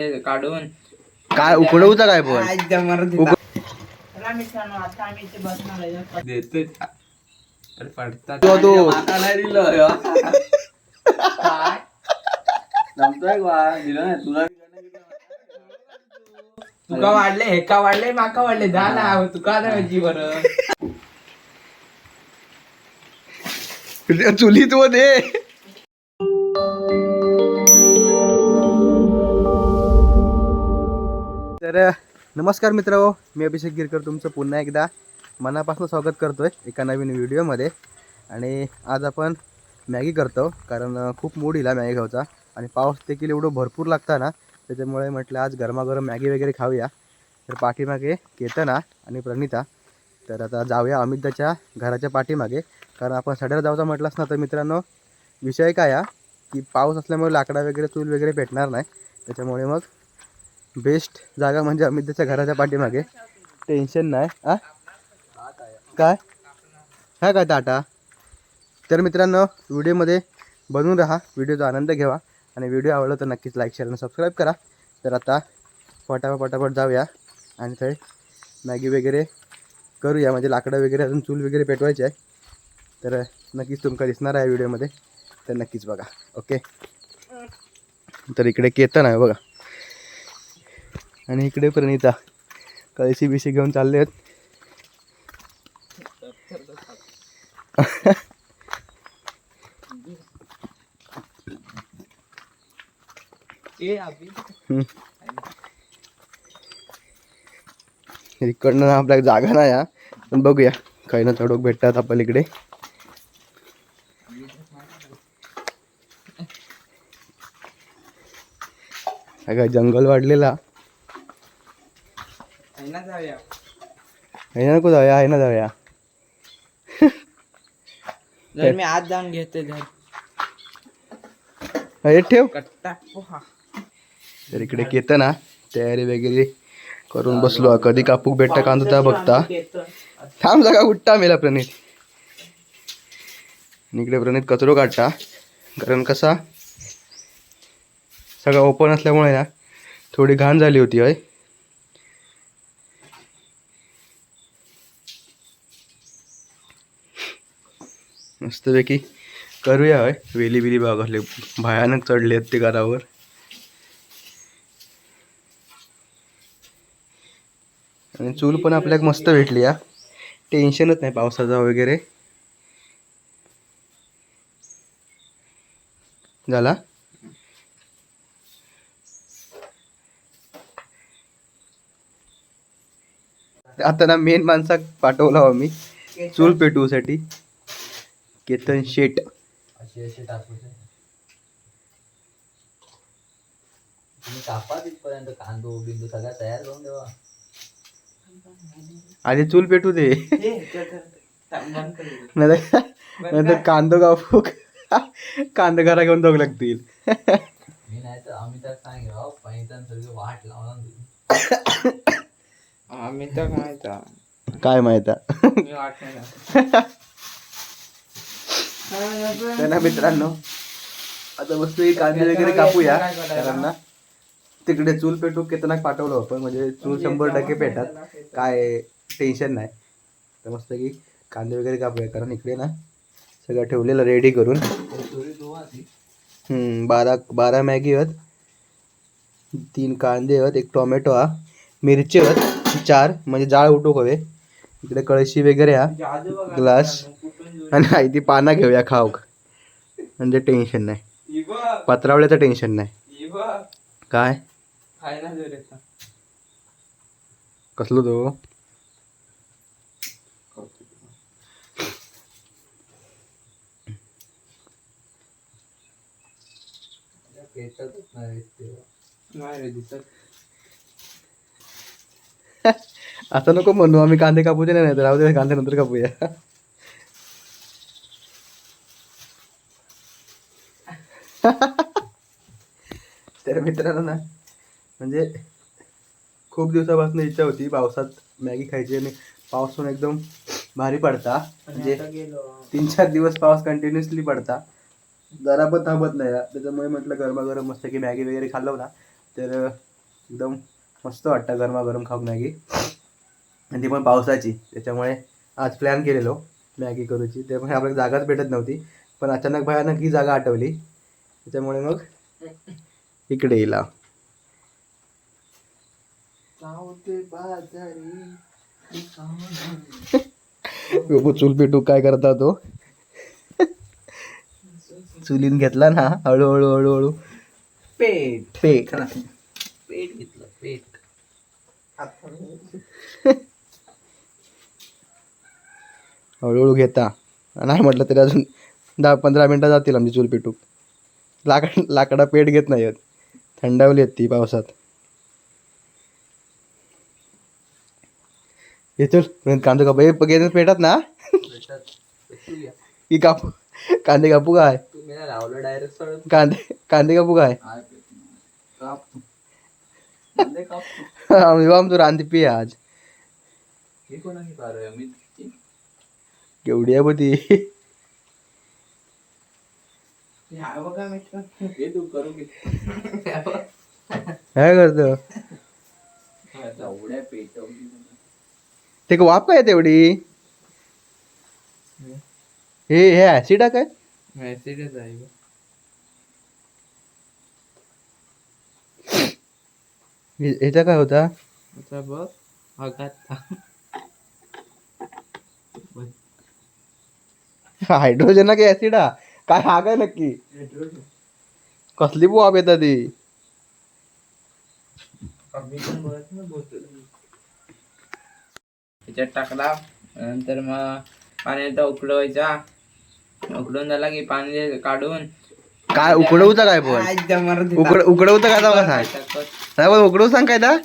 काढून. काय उकडवता काय पण? देतोय. तो का तुला तुका वाढले हेका वाढले माका वाढले जा ना तुका आता माझी बरं. चुलीत व दे. तर नमस्कार मित्र हो, मी अभिषेक गिरकर तुमचं पुन्हा एकदा मनापासून स्वागत करतो आहे एका नवीन व्हिडिओमध्ये. आणि आज आपण मॅगी करतो कारण खूप मूड इला मॅगी खाऊचा. आणि पाऊस देखील एवढं भरपूर लागता ना त्याच्यामुळे म्हटलं आज गरमागरम मॅगी वगैरे खाऊया. तर पाठीमागे केतना आणि प्रणिता. तर आता जाऊया अमितदाच्या घराच्या पाठीमागे कारण आपण सड्याला जाऊचा म्हटलंच ना तर मित्रांनो विषय काय हा की पाऊस असल्यामुळे लाकडा वगैरे चूल वगैरे भेटणार नाही. त्याच्यामुळे मग बेस्ट जागा म्हणजे अमिताच्या घराच्या पाठीमागे. टेन्शन नाही. आ? काय? काय काय ताटा तर मित्रांनो व्हिडिओमध्ये बनवून राहा व्हिडिओचा आनंद घ्यावा आणि व्हिडिओ आवडला तर नक्कीच लाईक शेअर आणि सबस्क्राईब करा. तर आता पटापट पटापट जाऊया. आणि थोडे मॅगी वगैरे करूया. म्हणजे लाकडं वगैरे अजून चूल वगैरे पेटवायची आहे. तर नक्कीच तुमका दिसणार आहे व्हिडिओमध्ये. तर नक्कीच बघा. ओके तर इकडे केतन आहे बघा. आणि इकडे प्रणिता. कळशी बिशी घेऊन चालले आहेत. इकडनं आपल्याला जागा नाही या पण बघूया. काही ना चढोक भेटतात आपल्याला इकडे. हा काय जंगल वाढलेला जाऊया. नको जाऊया? आहे ना जाऊया मी आज जाऊन घेते हे ठेव. तर इकडे येतं ना तयारी वगैरे करून बसलो. हा. कधी कापूक भेटता कांदो त्या बघता. थांब जागा उठता मेला प्रणित. इकडे प्रणित कचरो काढता. कारण कसा? सगळं ओपन असल्यामुळे ना थोडी घाण झाली होती होय. मस्तपैकी करूया होय. वेली बिली बघले भयानक चढले आहेत ते घरावर आणि चूल पण आपल्याक मस्त भेटली या टेन्शनच नाही पावसाचा वगैरे. झाला? आता ना मेन माणसाक पाठवला हो मी चूल पेटवूसाठी. केतन शेट. अशी अशी टाकूचे तुम्ही कापा तिथपर्यंत कांदो बिंदू सगळा तयार करून ठेवा. आधी चूल पेटू दे. ए, तर- तर- तर- बंद कर. नाहीतर नाहीतर कांदो कापूक कांदा घरा घेऊन जाऊ लागतील. मी नाही तर आम्ही तर सगळं वाट लावला आम्ही तर. काय माहीत? त्यांना मित्रांनो आता वस्तू ही कांदे वगैरे कापूया त्यांना तिकडे चूल पेटू केतनाक पाठवलं होतं म्हणजे चूल शंभर टक्के पेटात काय टेन्शन नाही. तर मस्त की कांदे वगैरे कापूया कारण इकडे ना सगळं ठेवलेलं रेडी करून. बारा बारा मॅगी आहेत तीन कांदे आहेत एक टोमॅटो हा मिरची आहेत चार म्हणजे जाळ उठूक हवे. इकडे कळशी वगैरे हा ग्लास. आणि आई ती पानं घेऊया खाऊक म्हणजे टेन्शन नाही. बघ, पत्रावल्याचं टेन्शन नाही. काय. कसलो तो? आता नको म्हणू आम्ही कांदे कापूचे नाही तर राहू दे कांदे नंतर कापूया. तर मित्रांनो ना म्हणजे खूप दिवसापासून इच्छा होती पावसात मॅगी खायची आणि पाऊस पण एकदम भारी पडता. म्हणजे तीन चार दिवस पाऊस कंटिन्युअसली पडता. जरा पण थांबत नाही. त्याच्यामुळे म्हटलं गरमागरम मस्त की मॅगी वगैरे खाल्लो ना तर एकदम मस्त वाटतं गरमागरम खाऊ मॅगी. आणि ती पण पावसाची. त्याच्यामुळे आज प्लॅन केलेलो मॅगी करूची. ते पण आपल्याला जागाच भेटत नव्हती. पण अचानक भयानक ही जागा आठवली. त्याच्यामुळे मग इकडे येला चूल पेटू काय करता तो? चुलीन घेतला ना हळूहळू हळूहळू. पेट. पेट. पेट घेतलं पेट. हळूहळू घेता. नाही म्हटलं तरी अजून दहा पंधरा मिनटं जातील आमची चूल पेटू लाकड लाकडा पेट घेत नाही आहेत. थंडावली आहेत ती पावसात. चल कांदे कापू. हे घेत पेटात ना. की कापू. कांदे कापू काय? लावलं डायरेक्ट कांदे कांदे कापू काय? आम्ही आमचं रांदी पिय आज. केवढी आहे बघ ती. बघा मित्र? हे तू करू की काय करतो. एवढ्या पेटवली. ते का वाप काय तेवढी. हे हे ऍसिड आहे काय? मेसेजच आहे. बघ. हे- ह्याचा काय होता? आता बघ आघात हायड्रोजन ना की ऍसिड हा काय हा काय नक्की कसली वाप येतात ती त्याच्यात टाकला नंतर मग पाण्याचा उकळवायचा उकळून झाला की पाणी काढून काय उकडवतं काय पण. उकड उकडवतं काय सांग सांग टाकत. नाही पण उकडवू सांग काय दा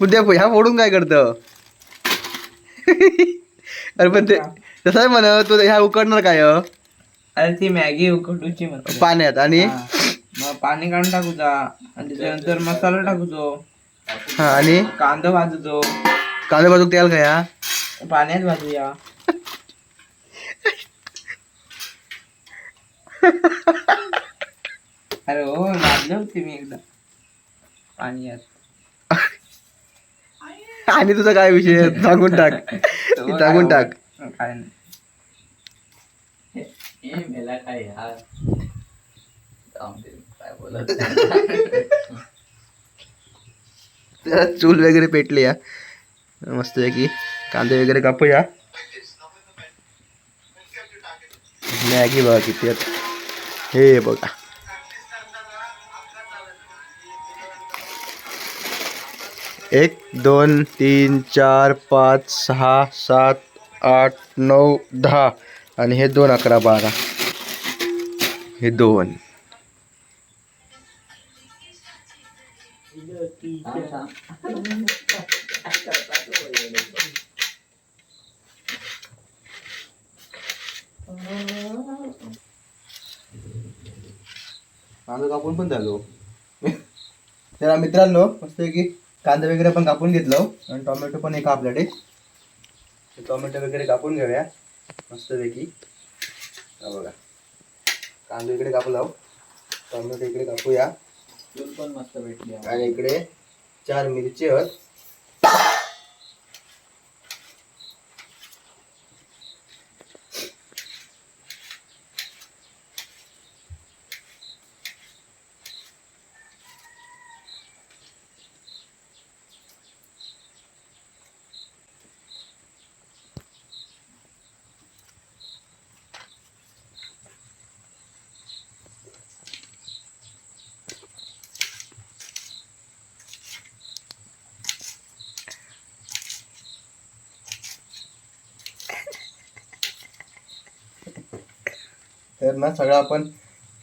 उद्या ह्या फोडून काय करतं अरे पण ते तसं म्हण तू ह्या उकडणार काय? अरे ती मॅगी उकडूची पाण्यात आणि? हा. मग पाणी काढून टाकूचा आणि त्याच्यानंतर मसाला टाकूचो हा आणि? कांदा भाजूचो कांदे बाजूक तेल काय हा? पाण्यात भाजूया. अरे हो भाजलं होती मी एकदा. पाण्यात. आणि तुझा काय विषय? आहे? सांगून टाक. सांगून काय टाक हो- काय नाही. हे मेला काय यार जरा चूल वगैरे पेटली या मस्त की कांदे वगैरे कापूया मॅगी बघा किती हे बघा एक दोन तीन, चार, पाच सहा सात, आठ नऊ दहा आणि हे दोन अकरा बारा. हे दोन. कांदा कापून पण झालो. तर मित्रांनो मस्त की कांदा वगैरे पण कापून घेतलो आणि टोमॅटो पण एक आपल्याकडे. टोमॅटो वगैरे कापून घेऊया. मस्तपैकी. हा बघा. कांदा इकडे कापू लावू टोमॅटो इकडे कापूया. चूल पण मस्त भेटली. आणि इकडे चार मिरची आहेत. तर ना सगळं आपण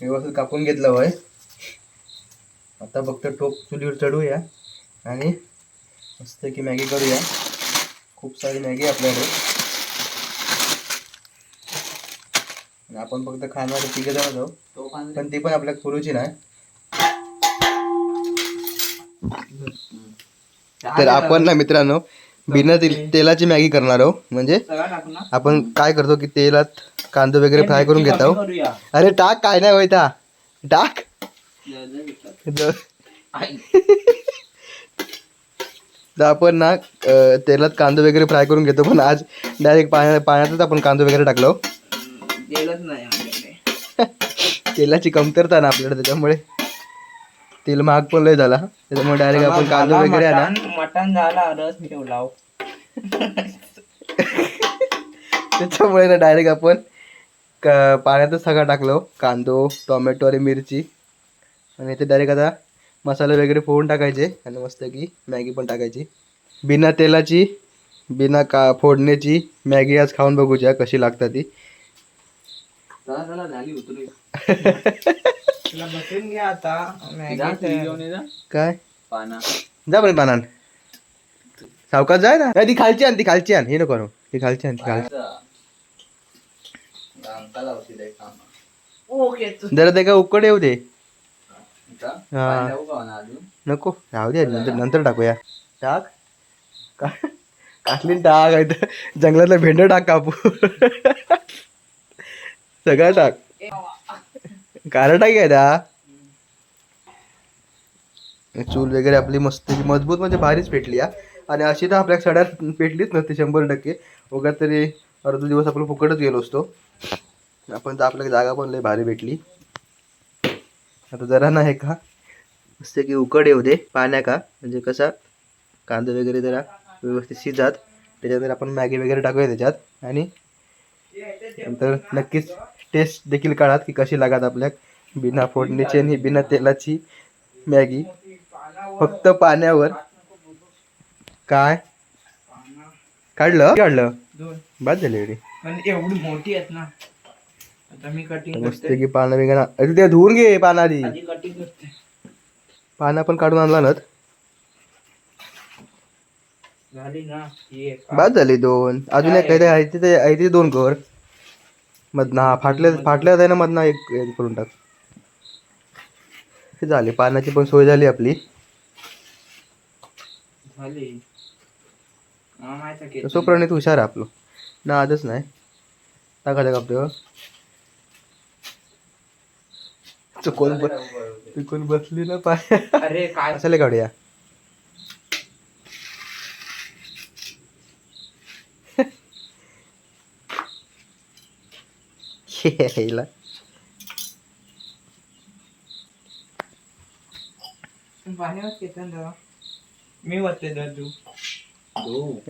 व्यवस्थित कापून घेतलं होय. आता फक्त टोप चुलीवर चढवूया आणि मस्त की मॅगी करूया. खूप सारी मॅगी आपल्याकडे. आणि आपण फक्त खाणारे तिघे जण जाऊ पण ती पण आपल्या पुरूची नाही. तर आपण ना मित्रांनो बिना तेल तेलाची मॅगी करणार आहोत. म्हणजे आपण काय करतो की तेलात कांदे वगैरे फ्राय करून घेतो करूया. अरे टाक काय नाही होईता टाक. आपण ना तेलात कांदे वगैरे फ्राय करून घेतो पण आज डायरेक्ट पाण्या पाण्यातच आपण कांदे वगैरे टाकलो. तेलाची कमतरता ना आपल्याकडे त्याच्यामुळे. तेल महाग पण लय झाला. त्याच्यामुळे डायरेक्ट आपण कांदे वगैरे मटण मटण झाला रस ठेवला हो. त्याच्यामुळे ना डायरेक्ट आपण क- पाण्यातच सगळं टाकलो. कांदो टोमॅटो आणि मिरची. आणि ते डायरेक्ट आता मसाले वगैरे फोडून टाकायचे. आणि मस्त की मॅगी पण टाकायची. बिना तेलाची बिना का फोडण्याची मॅगी आज खाऊन बघूया कशी लागतात ती. काय? पाना. जा बरं पानान. सावकाश जाय ना. ती खालची आण ती खालची आण. हे नको ती खालची आण ती खालची अंकाला औषध आहे कामा ओके तू जरा ते का उकड येऊ दे? हा. नको राहू दे नंतर नंतर टाकूया. टाक. का- काटलीन टाक आहे जंगलातला भेंड टाक कापू. सगळं टाक. कारण टाक आहे दा चूल वगैरे आपली मस्त मजबूत म्हणजे भारीच पेटली हा. आणि अशी तर आपल्या सड्यात पेटलीच नसते शंभर टक्के. उगाच तरी अर्धा दिवस आपण फुकटच गेलो असतो. आपण तर आपल्याला जागा पण लई भारी भेटली. आता जरा ना हे का मस्त की उकड येऊ दे पाण्या का म्हणजे कसा कांदे वगैरे जरा व्यवस्थित शिजात त्याच्यानंतर आपण मॅगी वगैरे टाकूया त्याच्यात आणि नंतर नक्कीच टेस्ट देखील काढात की कशी लागत आपल्या बिना फोडणीची आणि बिना तेलाची मॅगी. फक्त पाण्यावर काय? काढलं? काढलं. दोन. बाद झाली एवढी. पण एवढी मोठी आहेत ना आता मी कटिंग मस्त की पानं वगैरे अरे ते धुवून घे पानं आधी आधी कटिंग करते पानं पण काढून आणला ना झाली बाद झाली दोन. अजून एक काहीतरी आहे? तिथे आहे तिथे दोन कर मधना हा फाटल्या फाटल्या आहे ना मधना एक एक करून टाक. हे झाले पाण्याची पण सोय झाली आपली. झाली. तसो प्रणित हुशार आहे आपलं. ना आजच नाही. टाका टाका आपलं चुकून चुकून बसली ना पाय अरे काय? असायला काढूया जरा मी वरते दर हो.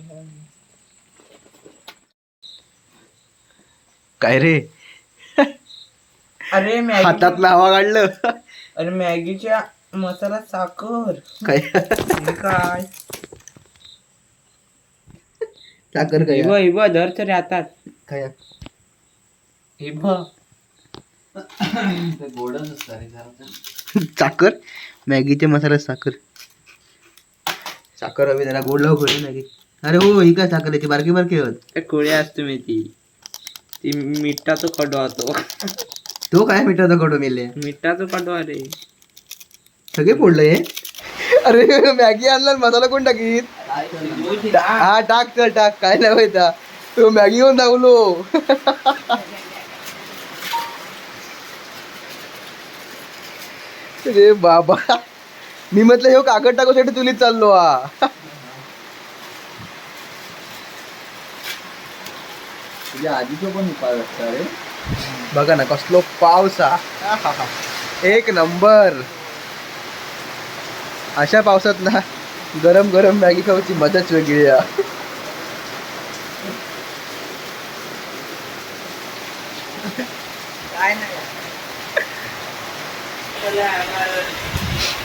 है. काय रे? अरे मॅगी हातात हवा काढलं. अरे मॅगीच्या मसाला साखर. काय? काय? साखर काय हिब हिब धर तरी हातात काय हिब ते गोडच असतं रे जरा साखर? मॅगीचे मसाला साखर. साखर हवी जरा गोड लाव करू मॅगी. अरे हो ही काय साखर आहे? ती बारकी बारकी होत कुळे असतो मी ती. ती मिठाचा कडवा तो तो काय मिठाचा कडू मेले? मिठाचा कडवा रे सगळे फोडलं हे? अरे मॅगी आणला आणि मसाला कोण टाकीत? हा टाक चल टाक. काय नाही माहिती तो मॅगी येऊन दाखवलो. अरे बाबा. मी म्हटलं हे कागद टाकूसाठी तुलीच चाललो हा. तुझ्या आधीचं पण उपाय रे. बघा ना कसलो पावसा एक नंबर. अशा पावसात ना गरम गरम मॅगी खाऊची मजाच वेगळी आहे.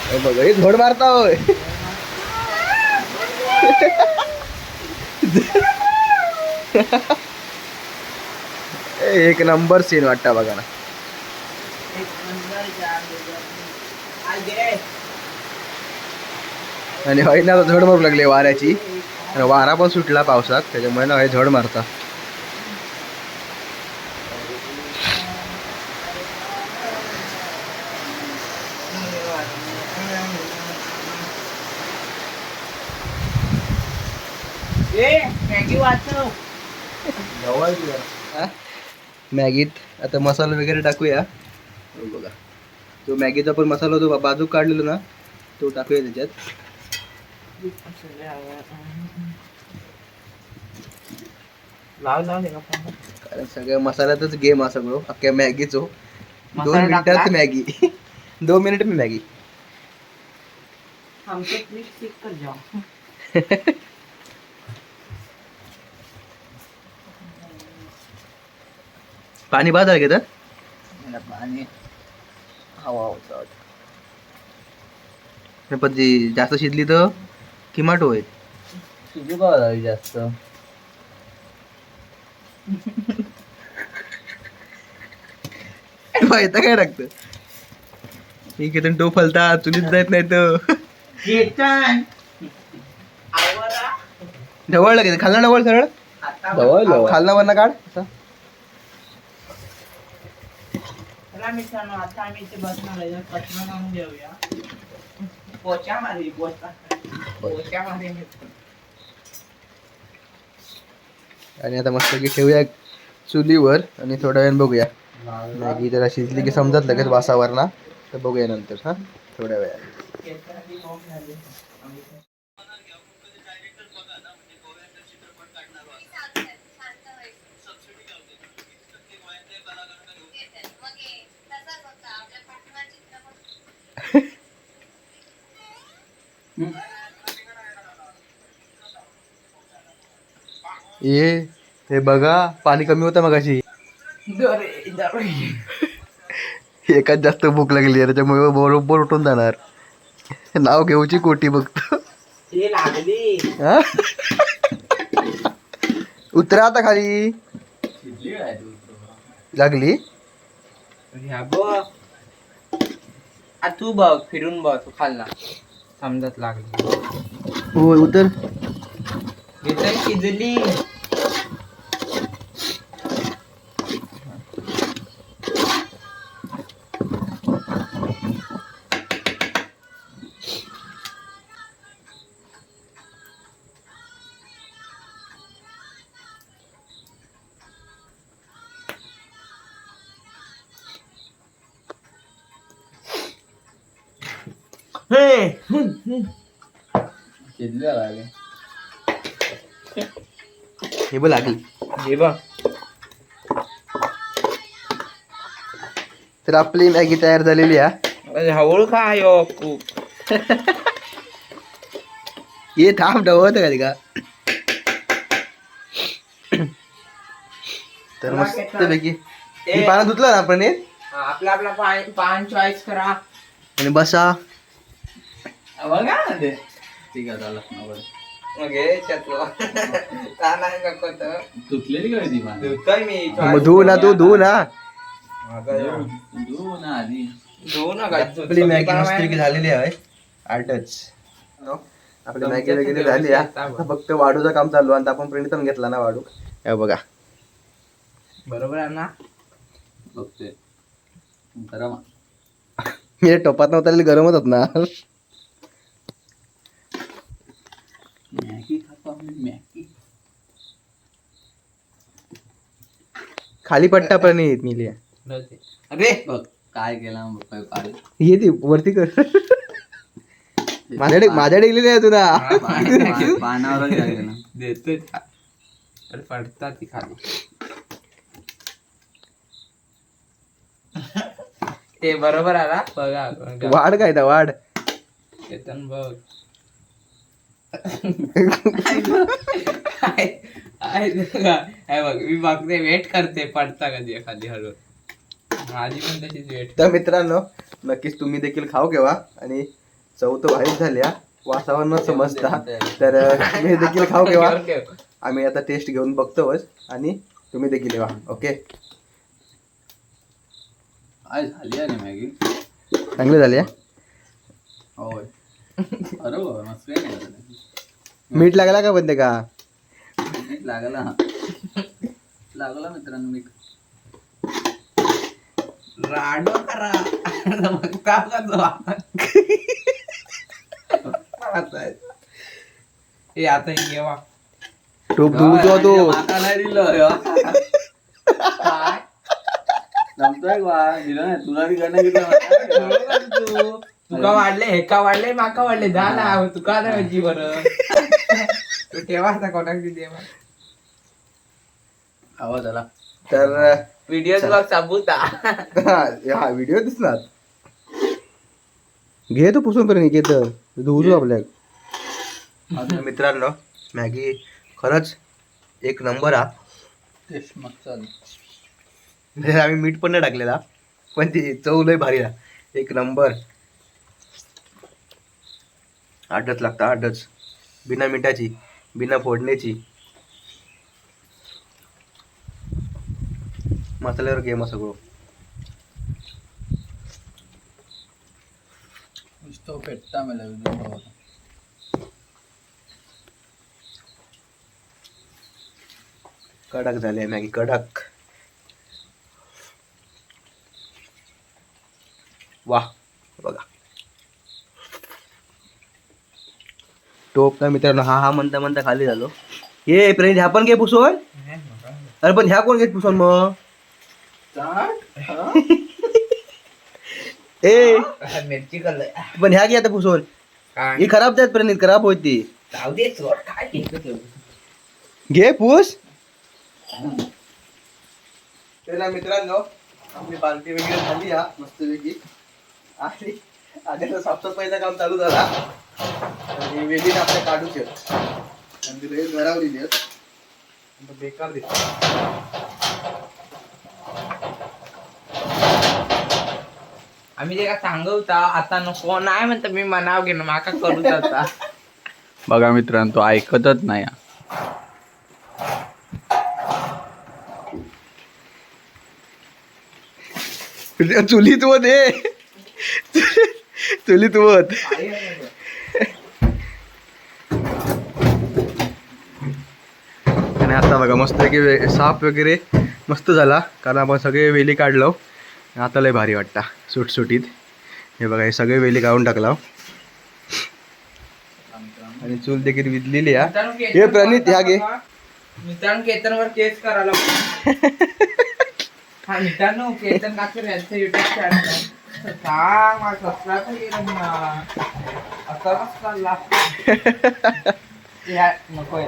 हे बघ हे झोड मारता होय. एक नंबर सीन वाटता बघा ना. आणि होय ना आता झड मारू लागली वाऱ्याची. आणि वारा पण सुटला पावसात त्याच्यामुळे ना हे झड मारता. हा? मॅगीत आता मसाला वगैरे टाकूया. बघा. तो मॅगीचा पण मसाला तो बाजू काढलेला ना तो टाकूया त्याच्यात. लाव लाव हे का कारण सगळ्या मसाल्यातच गेम हा सगळं. अख्ख्या मॅगीचो दोन मसाला मिनिटात टाकला? मॅगी. दोन मिनिट मी मॅगी. हमको प्लीज स्टिक कर जाओ पाणी बाद आहे का मला पाणी हवा होता. तर पण ती जास्त शिजली तर? किमाटो होईल तुझी का झाली जास्त? माहिती काय टाकतं ठीक आहे तो फलता चुलीत जात नाही तर. आवरा ढवळ लागेल खालना ढवळ सरळ. आता जवळ जवळ. खालना वरना काढ. असा. चला मित्रांनो आता आम्ही इथे बसणार आहे. कचरा लावून देऊया. पोचा मारी पोचा. आणि आता मस्त की ठेवूया चुलीवर आणि थोड्या वेळ बघूया. मॅगी जरा शिजली की समजत लगेच वासावर ना तर बघूया नंतर हा? थोड्या वेळा ये हे बघा पाणी कमी होतं मगाशी. एकाच जास्त भूक लागली आहे त्याच्यामुळे बरोबर उठून जाणार. नाव घेऊची कोटी बघतो. हे लागली? उतरा आता खाली. लागली? ह्या बघ आ, तू बघ फिरून बघ तू खाल्ला. समजत लागली. हो उतर. इथे शिजली. हे. शिजली लागली. हे बघ लागली हे बघ. तर आपली मॅगी तयार झालेली आहे अरे हळू खा यो खूप ये थांब डवत का का? तर मस्त पैकी. पानं धुतलं ना आपण हे? हा, आपला आपला पान पान चॉईस करा. आणि बसा. बघा ते? ठीक आहे झालं. मग हे चतलो का नाही नको तर तुटलेली काय ती पानं? धुतोय मी मग धुवू ना तू धुवू ना. धुवू धुवू ना आधी. धुवू नका आपली मॅगी मस्त पैकी झालेली आहे आर्टच आपली मॅगी वगैरे झाली आहे आता फक्त वाढूचं काम चालू आहे आणि आपण प्रिंट पण घेतला ना वाढू. हे बघा. बरोबर आहे ना? बघतोय गरम मी टोपात नव्हता गरम होतात ना. मॅगी खातो आम्ही मॅगी खाली पट्टा पण येत मिली अरे बघ काय केला काय काढ येते वरती कर. माझ्याकडे माझ्याकडे गेली नाही तुला. पानावर देतोय अरे पडतात ती खाली. ते बरोबर आला? बघा. वाढ काय ता वाढ. चेतन बघ. आहे आहे बघा. आहे मी बघते वेट करते पडता कधी एखादी हळू माझी पण तशीच वेट तर मित्रांनो नक्कीच तुम्ही देखील खाऊ केव्हा. आणि चव तर भारीच झाल्या वासावर न समजता तर तुम्ही देखील खाऊ केव्हा. आम्ही आता टेस्ट घेऊन बघतोच आणि तुम्ही देखील येवा ओके काय झाली आहे मॅगी? चांगले झाले हा? होय. अरे मस्त. मीठ लागला का बंदे का? मीठ लागला. लागला मित्रांनो मी राडो करा. का तो आपण? हे आता हे घेवा टोप धुवतो तो नाही दिलं ह्यो. काय? जमतोय का? दिलं नाही तुला तू तुका वाढले हेका वाढले माका वाढले. जा ना तुका नाही बरं तू ठेवा आता कोणाक दे आवाज आला. तर व्हिडिओ तुला सबूत. हा व्हिडिओ दिसणार. घे तो पुसून करून घेत धुवतो आपल्या. आता मित्रांनो मॅगी खरंच एक नंबर हा. चाल म्हणजे आम्ही मीठ पण नाही टाकलेला पण ती चव लय भारी हा एक नंबर. आठच लागतं आठच. बिना मिठाची बिना फोडण्याची मसाल्यावर मग सगळं नुसतं पेट्टा मला कडक झाले मॅगी कडक. वा बघा. टोप ना मित्रांनो हा हा म्हणता म्हणता खाली झालो. ये प्रेम ह्या पण घे पुसून. अरे पण ह्या कोण घेत पुसून मग? ए. मिरची पण ह्या घे आता पुसून. काय? ही खराब जात प्रणित खराब होती? घे पूस. त्याला मित्रांनो आपली पार्टी वगैरे झाली हा मस्तपैकी आणि आधी साफसफाईचं काम चालू झाला. आणि वेली आपल्या काढूचे आणि तिला एक घरावलेली आहेत. आता बेकार दिसत. आम्ही ते का सांगवता आता नको नाही म्हणता मी मनाव घेणं माका करूच आता. बघा मित्रांनो तो ऐकतच नाही. हा. चुलीत व दे चुलीत वत आता बघा मस्त की साफ वगैरे मस्त झाला कारण आपण सगळे वेली काढलो. आता लय भारी वाटता सुटसुटीत. हे बघा हे सगळे वेली काढून टाकला. आणि चूल देखील विजलेली हे प्रणित ह्या घे मित्रांनो केतनवर केस करायला हा मित्रांनो केतन काकर यांचं युट्यूब चॅनल ना. असं मस्त चालला. या नको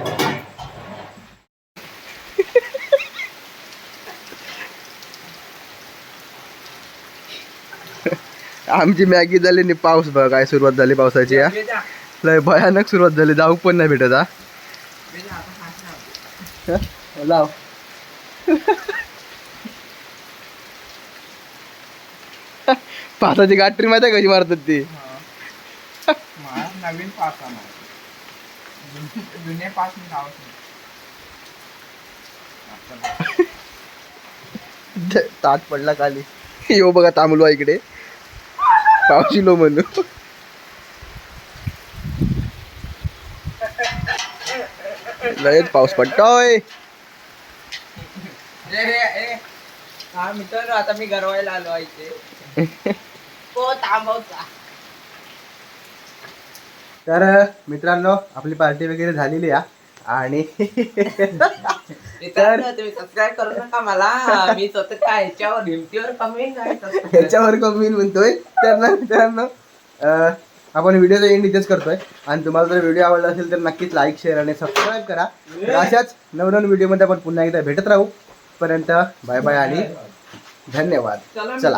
आमची मॅगी झाली आणि पाऊस बघा काय सुरुवात झाली पावसाची. बेजा, लय भयानक सुरुवात झाली. जाऊ पण नाही भेटत हा. लाव. पासाची गाठी माहिती आहे कशी मारतात ती? नवीन पास जुने- पास ताट पडला खाली. यो बघा तांबलो इकडे. पावशिलो म्हणू. लयच पाऊस पडतोय. हा मित्रांनो आता मी गरवायला आलो आहे इथे. हो तर मित्रांनो आपली पार्टी वगैरे झालेली आहे. आणि सबस्क्राईब करू नका मला. मी स्वतः ह्याच्यावर हिमतीवर कमी. ह्याच्यावर म्हणतोय. तर ना मित्रांनो आपण व्हिडिओचा एंड इथेच करतोय. आणि तुम्हाला जर व्हिडिओ आवडला असेल तर नक्कीच लाईक शेअर आणि सबस्क्राईब करा. तर अशाच नवनवीन व्हिडिओमध्ये आपण पुन्हा एकदा भेटत राहू. पर्यंत बाय बाय आणि धन्यवाद. चला